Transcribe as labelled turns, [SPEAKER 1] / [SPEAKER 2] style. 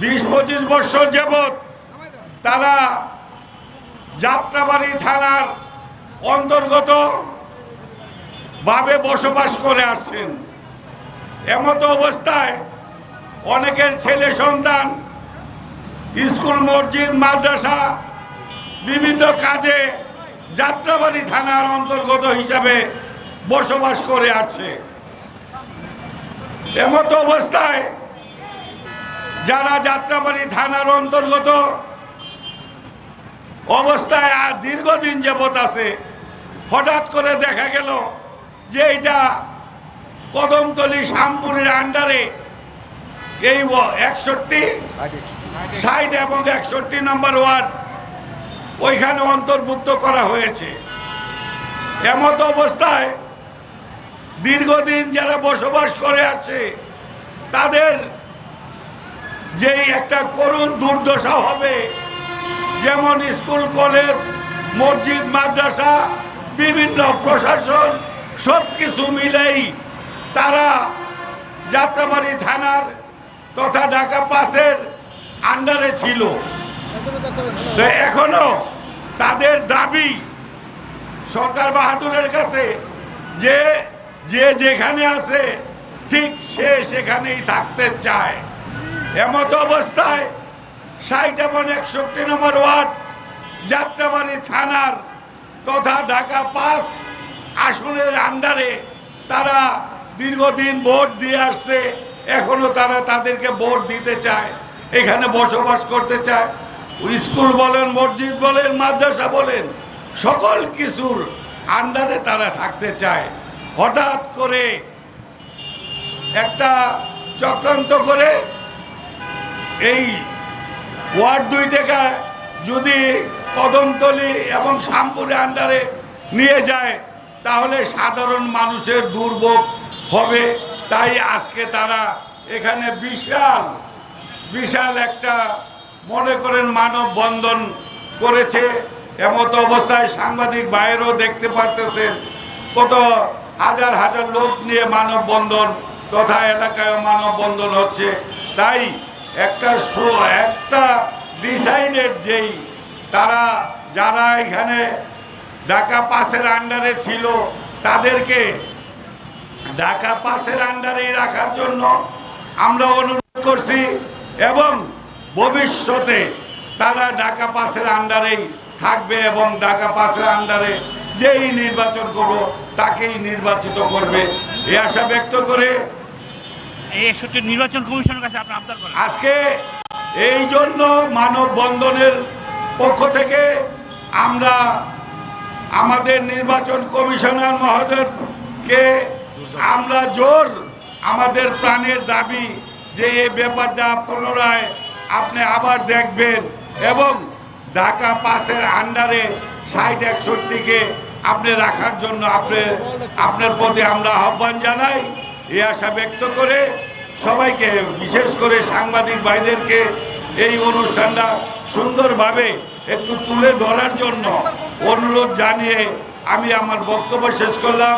[SPEAKER 1] বিশ পঁচিশ বছর যাবৎ তারা যাত্রাবাড়ি থানার অন্তর্গত ভাবে বসবাস করে আসছেন। এমত অবস্থায় অনেকের ছেলে সন্তান, স্কুল, মসজিদ, মাদ্রাসা, বিভিন্ন কাজে যাত্রাবাড়ি থানার অন্তর্গত হিসাবে বসবাস করে আছে। এমত অবস্থায় যারা যাত্রাবাড়ি থানার অন্তর্গত অবস্থায় আর দীর্ঘদিন যাবৎ আছে, হঠাৎ করে দেখা গেল যে এটা কদমতলি শ্যামপুরের আন্ডারে এই একষট্টি, ষাট এবং একষট্টি নম্বর ওয়ার্ড ওইখানে অন্তর্ভুক্ত করা হয়েছে। এমত অবস্থায় দীর্ঘদিন যারা বসবাস করে আছে, তাদের যেই একটা করুণ দুর্দশা হবে। যেমন স্কুল, কলেজ, মসজিদ, মাদ্রাসা, বিভিন্ন প্রশাসন সব কিছু মিলেই তারা যাত্রাবাড়ি থানার তথা ঢাকা পাসের আন্ডারে ছিল। এখনও তাদের দাবি সরকার বাহাদুরের কাছে যে যে যেখানে আছে, ঠিক সে সেখানেই থাকতে চায়। এমত অবস্থায় ষাট এবং একষট্টি নম্বর ওয়ার্ড, যাত্রাবাড়ি থানার তথা ঢাকা পাস আসনের আন্ডারে তারা দীর্ঘদিন ভোট দিয়ে আসছে, এখনও তারা তাদেরকে ভোট দিতে চায়, এখানে বসবাস করতে চায়। স্কুল বলেন, মসজিদ বলেন, মাদ্রাসা বলেন, সকল কিছুর আন্ডারে তারা থাকতে চায়। হঠাৎ করে একটা চক্রান্ত করে এই ওয়ার্ড দুই টাকা যদি কদমতলি এবং শ্যামপুরে আন্ডারে নিয়ে যায়, তাহলে সাধারণ মানুষের দুর্ভোগ হবে। তাই আজকে তারা এখানে বিশাল বিশাল একটা মনে করেন মানববন্ধন করেছে। এমত অবস্থায় সাংবাদিক বাইরেও দেখতে পারতেছেন কত হাজার হাজার লোক নিয়ে মানববন্ধন তথা এলাকায় মানববন্ধন হচ্ছে। তাই একটা শো, একটা ডিসাইডেড যেই, তারা যারা এখানে ঢাকা পাসের আন্ডারে ছিল, তাদেরকে ঢাকা পাসের আন্ডারেই রাখার জন্য আমরা অনুরোধ করছি এবং ভবিষ্যতে তারা ঢাকা পাসের আন্ডারেই থাকবে এবং ঢাকা পাসের আন্ডারে যেই নির্বাচন করব, তাকেই নির্বাচিত করবে। এ আশা ব্যক্ত করে
[SPEAKER 2] নির্বাচন কাছে
[SPEAKER 1] আজকে এই জন্য মানববন্ধনের পক্ষ থেকে আমরা আমাদের নির্বাচন কমিশনার মহোদয়কে আমরা জোর আমাদের প্রাণের দাবি যে এই ব্যাপারটা পুনরায় আপনি আবার দেখবেন এবং ঢাকা পাসের আন্ডারে ষাট, একষট্টিকে আপনি রাখার জন্য আপনি আপনার প্রতি আমরা আহ্বান জানাই। এই আশা ব্যক্ত করে সবাইকে, বিশেষ করে সাংবাদিক ভাইদেরকে, এই অনুষ্ঠানটা সুন্দরভাবে একটু তুলে ধরার জন্য অনুরোধ জানিয়ে আমি আমার বক্তব্য শেষ করলাম।